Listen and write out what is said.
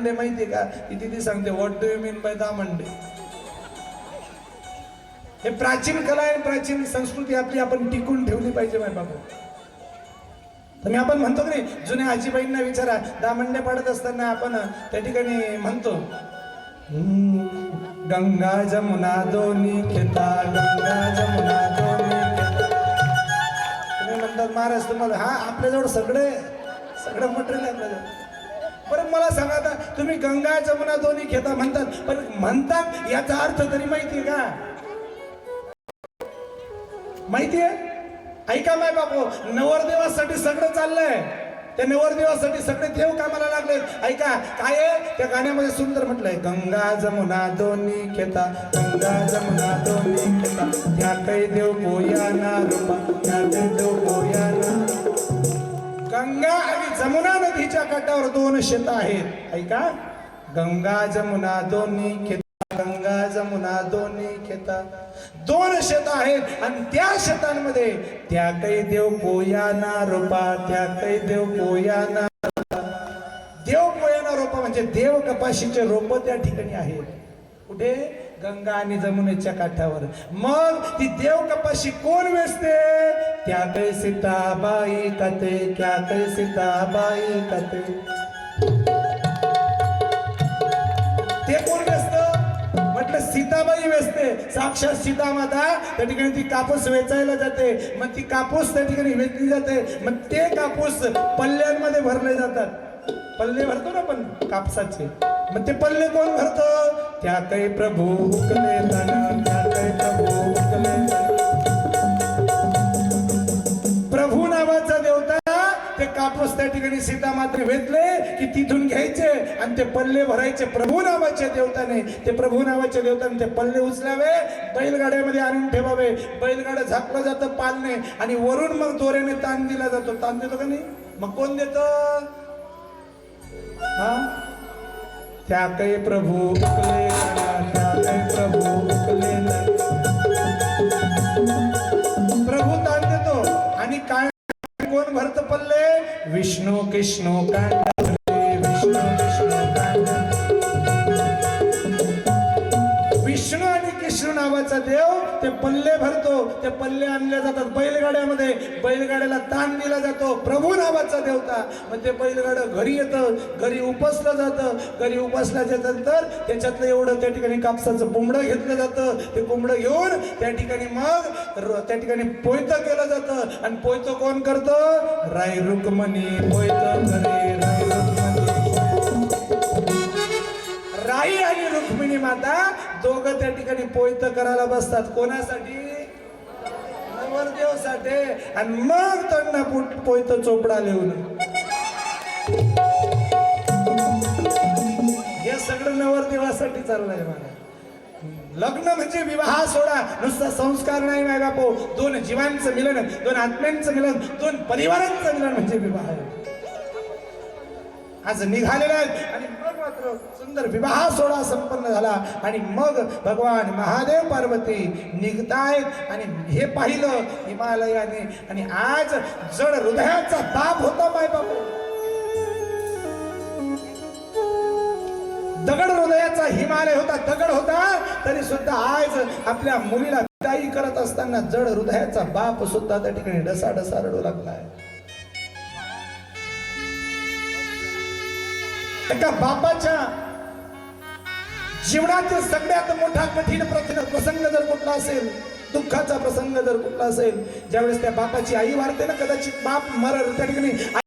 दामंडे माहितीये का? की ती सांगते what do you mean by दामंडे हे प्राचीन कला आहे प्राचीन संस्कृती आपली आपण टिकून ठेवली पाहिजे माय बाबू. तर मी आपण म्हणतो की जुन्या आजीबाईंना विचारा दामंडे पाडत असताना आपण त्या ठिकाणी म्हणतो गंगा जमुना दोन्ही खेता गंगा जमुना दोन्ही तुम्ही म्हणतात महाराज तुम्हाला हा आपल्याजवळ सगळे सगळं मटेरियल आपल्याजवळ. बरं मला सांगा आता तुम्ही गंगा जमुना दोन्ही खेता म्हणतात पण म्हणतात याचा अर्थ तरी माहितीये का? माहितीये? ऐका माय बापू नवरदेवासाठी सगळं चाललंय. त्या नवरदेवासाठी सगळे देव कामाला लागले. ऐका काय आहे? त्या गाण्यामध्ये सुंदर म्हटलंय गंगा जमुना दोन्ही खेता गंगा जमुना दोन्ही खेता त्या काही देव पोयाना रूपा त्या काही देव पोयाना ना काठावर दोन शेत आहेत. ऐका? गंगा जमुना दोन्ही खेता गंगा जमुना दोन्ही खेता. दोन शेत आहेत आणि त्या शेतांमध्ये त्या काही देव पोयाना रोपा त्या काही देव पोयाना ना देव पोयाना रोपा म्हणजे देव कपाशीचे रोप त्या ठिकाणी आहेत. कुठे? गंगा आणि जमुनेच्या काठावर. मग ती देव कपाशी कोण वेचते? त्या काही सीताबाई कते त्या काही सीताबाई कते. ते कोण व्यस्त म्हटलं सीताबाई वेचते. साक्षात सीता माता त्या ठिकाणी ती कापूस वेचायला जाते. मग ती कापूस त्या ठिकाणी वेचली जाते. मग ते कापूस पल्ल्यांमध्ये भरले जातात. पल्ले भरतो ना आपण कापसाचे. मग ते पल्ले कोण भरत? त्या काही प्रभू हुकले त्या काही प्रभू हुकले प्रभू नावाचा देवता ते कापूस त्या ठिकाणी सीता मात्र वेचले की तिथून घ्यायचे आणि ते पल्ले भरायचे प्रभू नावाच्या देवताने. ते प्रभू नावाच्या देवताने ते पल्ले उचलावे बैलगाड्यामध्ये आणून ठेवावे. बैलगाड्या झाकलं जातं पालने आणि वरून मग दोऱ्याने ताण दिला जातो. ताण देतो का नाही? मग कोण देत? हा? त्या काही प्रभू उकले ना, त्या काही प्रभू उकले प्रभू ताण देतो. आणि काय? कोण भरत पल्ले विष्णू कृष्ण कांड देव ते पल्ले भरतो ते पल्ले आणले जातात बैलगाड्यामध्ये. बैलगाड्याला ताण दिला जातो. प्रभू नावाचा देवता. मग ते बैलगाडं घरी येतं घरी उपसलं जातं. घरी उपसल्याच्या नंतर त्याच्यातलं एवढं त्या ठिकाणी कापसाचं कोंबडं घेतलं जातं. ते कोंबडं घेऊन त्या ठिकाणी मग त्या ठिकाणी पोयतं केलं जातं. आणि पोयतं कोण करतं? राय रुक्मणी. पोयतं घरी राय राई आणि रुक्मिणी माता दोघं त्या ठिकाणी पोयत करायला बसतात. कोणासाठी? नवरदेवसाठी. आणि मग त्यांना पुट पोयत चोपडा लिहून. हे सगळं नवरदेवासाठी चाललंय मला लग्न म्हणजे विवाह सोडा. नुसता संस्कार नाही माय बापो. दोन जीवांचं मिलन दोन आत्म्यांचं मिलन दोन परिवारांचं मिलन म्हणजे विवाह. आहे आज निघालेला आहे. आणि मग मात्र सुंदर विवाह सोहळा संपन्न झाला. आणि मग भगवान महादेव पार्वती निघतायत. आणि हे पाहिलं हिमालयाने. आणि आज जड हृदयाचा ताप होता माय बाबू दगड हृदयाचा हिमालय होता. दगड होता. तरी सुद्धा आज आपल्या मुलीला विदाई करत असताना जड हृदयाचा बाप सुद्धा त्या ठिकाणी डसा डसा रडू लागलाय. एका बापाच्या जीवनातील सगळ्यात मोठा कठीण प्रश्न प्रसंग जर कुठला असेल दुःखाचा प्रसंग जर कुठला असेल ज्यावेळेस त्या बापाची आई वाढते ना कदाचित बाप मर त्या ठिकाणी